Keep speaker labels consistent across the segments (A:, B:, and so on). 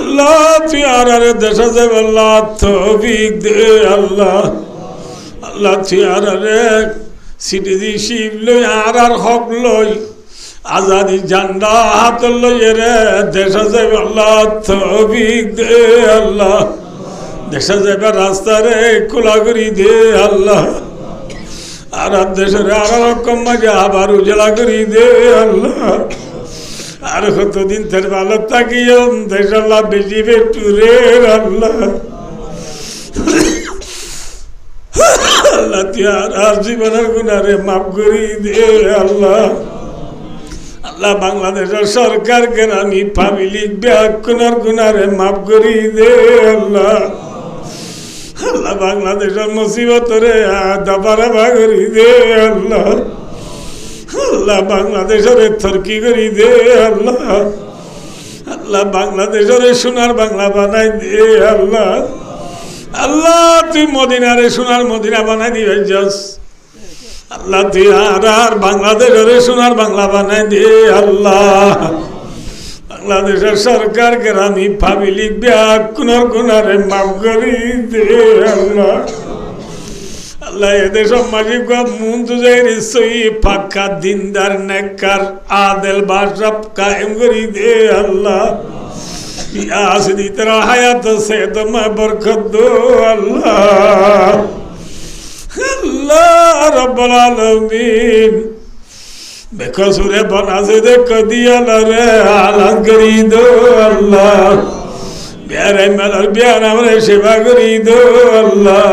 A: আল্লাহ তুই আর আরে দেশে যাবে আল্লাহ, তৌফিক দে আল্লাহ। আল্লাহ তুই আর আরে সিটিজেনশিপ লই আর আর হক লই, আজাদি জান্ডা হাত লই রে দেশে যাবে আল্লাহ, তৌফিক দে আল্লাহ। দেশে যাবে রাস্তারে খোলা করি দে আল্লাহ। আর আর দেশের আর রকম মাঝে আবার উজলা করি দে আল্লাহ। আর কতদিন তোর ভালো থাকিও দেশ আল্লাহ বেশি বেটু রে আল্লাহ। আল্লাহ তুই আর আর জীবনের গুণারে মাফ করি দে আল্লাহ। আল্লাহ বাংলাদেশের সরকারকে আমি পাবলিক ব্যাকুনার গুণারে মাফ করি দে আল্লাহ। আল্লাহ বাংলাদেশের মুসিবত রে দাবারা বাগরি দে আল্লাহ। আল্লাহ বাংলাদেশের থরকি করি দে, আল্লাহ। আল্লাহ বাংলাদেশের সোনার বাংলা বানাই দে, আল্লাহ। আল্লাহ, তুই মদিনারে সোনার মদিনা বানাই দিবে যাস আল্লাহ, তুই আর আর বাংলাদেশের সোনার বাংলা বানাই দে, আল্লাহ। বাংলাদেশের সরকার গ্রামী পাবলিক ব্যাকুনার গুনারে মাফ করি দে, আল্লাহ। আল্লাহ, এদের মালিক মন তুজাই সই পাক্কা দিনদার নেকর আদেল বাসব কায়েম করি দে আল্লাহ। আসদি তেরা হায়াত সে তোমা বরকত দো আল্লাহ। আল্লাহ, রব্বুল আলামিন। বেকসুরে বনাসে দে কদিয়াল রে, আলাদ করি দো আল্লাহ। বিয়ারে মেলার বিয়ার আমরা সেবা করি দো আল্লাহ।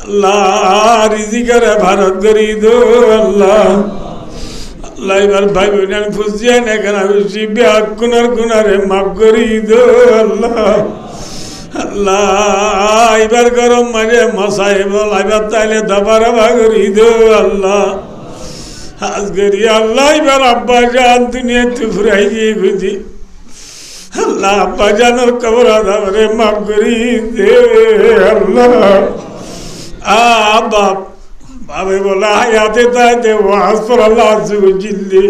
A: আল্লাহ ভারত দো আল্লাহ। এবার ভাই না গুনারে মাফ করি দো আল্লাহ। আল্লাহ গরম মাঝে মশাই বল, এবার তাইলে দাবার করি দো আল্লাহ। আজকের আল্লাহ এবার আব্বা জান দুনিয়া তু ফুরাই গিয়ে আল্লাহ আব্বা জানোর কবর আদাবরে মাফ করি দে আল্লাহ। বাপ বাবে বলা হায়াতে তাইতে আজকে জিল্লি।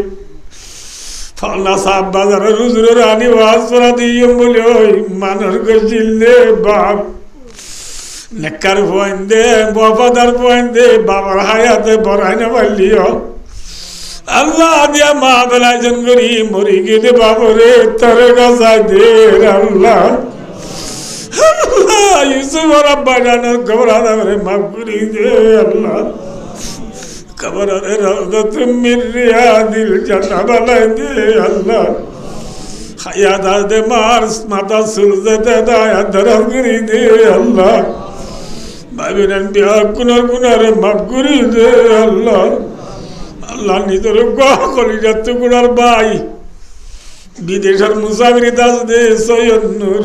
A: ফলনা সাহ বাজারে রুজুরে রানি ওয়াজ পরা দিয়ম বলে, ওই মানুষ জিল্লে, বাপ। নেকার পয়েন্ট দে, বফাদার পয়েন্ট দে, বাবার হায়াতে বড়াই না পারলিও আল্লাহ দিয়া মা বেলাইজন করি মরি গেলে বাবরে তরে গজাই দে আল্লাহ। আল্লাহ, ইউসুফ আর আব্বা জানার খবর আদামরে মাফ করি দে আল্লাহ। খবর আরে রওদত মির রিয়াদিল জান্নাহ বালাই দে আল্লাহ। হায়াত দে মার মাতা সুলজতে দায়া দরজ করি দে আল্লাহ। ভাবিনেন বিয়া কুনার কুনারে মাফ করি দে আল্লাহ। আল্লাহ নিজের গহ কলি যাত্র গুড়ার ভাই বিদেশের মুসাফিরি দাস দে সৈয়দ নূর।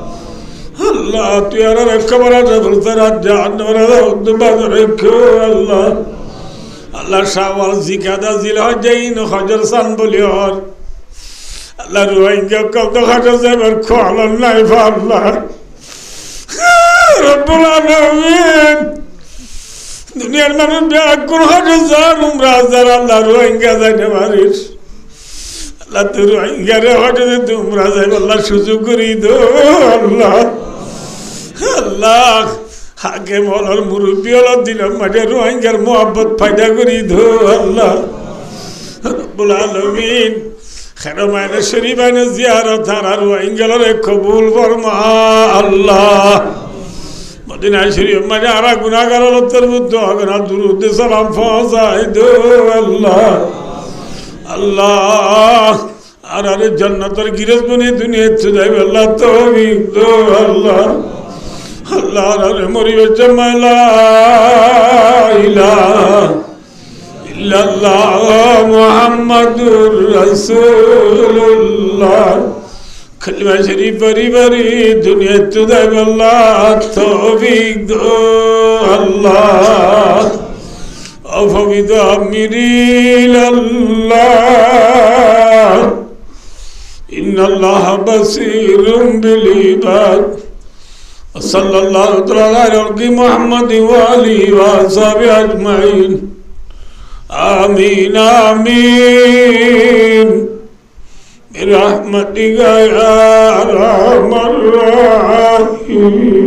A: আল্লাহ, তুই আর একেবারে আল্লাহ? আল্লাহ শাওয়াল, জিকাদা জিল হজাইন হজর সান বলি হর আল্লাহ রোহিঙ্গা কত হজর যাবার খোয়াল নাই আল্লাহ। রব্বুল আলামিন। দুনিয়ার মানুষ ব্যাকুল হজর যার উমরা যার আল্লাহ রোহিঙ্গা যাইতে পারিস আল্লাহ তুই রোহিঙ্গারে হজরে তোমরা যাই আল্লাহ সুযোগ করি দো, আল্লাহ। আল্লাহ হাকে মলার মুরব্বী হল, দিলাম মাঝে রোহিঙ্গার মোহাম্মত ফায়দা করি ধো আল্লাহ। রব্বুল আলমিন খেরো মায়নে শরীফ আইনে জিয়ারত আর রোহিঙ্গালের কবুল ফরমা, আল্লাহ। মদিনায় শরীফ মাঝে আর গুনাগার তোর বুদ্ধ হগনা দুরুদ্দে সালাম ফসাই দো, আল্লাহ। আল্লাহ, আর আরে জন্নতর গিরজ বনে দুনিয়া যাইবে আল্লাহ তো আল্লাহ। আল্লাহ রে মরিবে জমালা ইল্লাল্লাহ মুহাম্মাদুর রাসূলুল্লাহ। কলিমা শরীফ বারি বারি দুনিয়া তুদাই আল্লাহ তৌফিক দো أفوض أمري إلى الله إن الله بصير بالعباد. صلى الله تعالى على محمد وآله وأصحابه أجمعين. آمين آمين. برحمتك يا أرحم الراحمين.